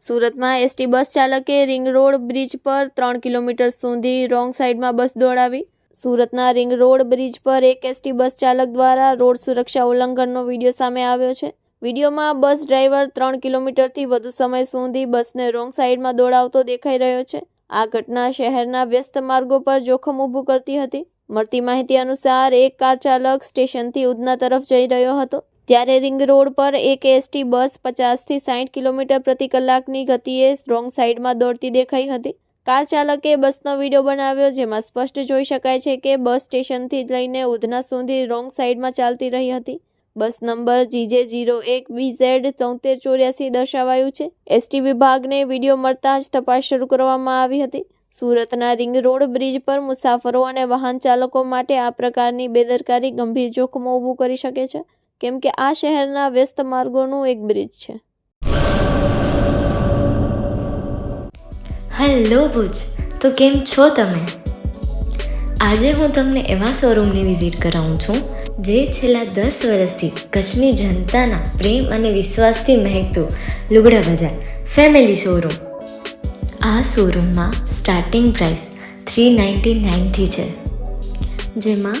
સુરતમાં ST bus ચાલકે ring road bridge પર ત્રણ કિલોમીટર સુધી રોંગ સાઈડમાં બસ દોડાવી. સુરતના રિંગ રોડ બ્રિજ પર એક એસટી બસ ચાલક દ્વારા રોડ સુરક્ષા ઉલ્લંઘનનો વીડિયો સામે આવ્યો છે. વિડીયોમાં બસ ડ્રાઈવર ત્રણ કિલોમીટરથી વધુ સમય સુધી બસને રોંગ સાઈડમાં દોડાવતો દેખાઈ રહ્યો છે. આ ઘટના શહેરના વ્યસ્ત માર્ગો પર જોખમ ઊભું કરતી હતી. મળતી માહિતી અનુસાર એક કાર ચાલક સ્ટેશનથી ઉધના તરફ જઈ રહ્યો હતો. ત્યારે રિંગ રોડ પર એક એસટી બસ પચાસથી સાઠ કિલોમીટર પ્રતિ કલાકની ગતિએ રોંગ સાઈડમાં દોડતી દેખાઈ હતી. કાર ચાલકે બસનો વીડિયો બનાવ્યો, જેમાં સ્પષ્ટ જોઈ શકાય છે કે બસ સ્ટેશનથી લઈને ઉધના સુધી રોંગ સાઈડમાં ચાલતી રહી હતી. બસ નંબર જીજે જીરો એક બીઝેડ ચૌતેર ચોર્યાસી દર્શાવાયું છે. એસટી વિભાગને વીડિયો મળતા જ તપાસ શરૂ કરવામાં આવી હતી. સુરતના રિંગ રોડ બ્રિજ પર મુસાફરો અને વાહન ચાલકો માટે આ પ્રકારની બેદરકારી ગંભીર જોખમો ઊભું કરી શકે છે. કેમ કે આ શહેરના વ્યસ્ત માર્ગોનું એક બ્રિજ છે. હેલો ભુજ, તો કેમ છો તમે? આજે હું તમને એવા શોરૂમની વિઝિટ કરાવું છું, જે છેલ્લા દસ વર્ષથી કચ્છની જનતાના પ્રેમ અને વિશ્વાસથી મહેકતું લુગડા બજાર ફેમિલી શોરૂમ આ શોરૂમમાં સ્ટાર્ટિંગ પ્રાઇસ થ્રી નાઇન્ટી નાઇનથી છે, જેમાં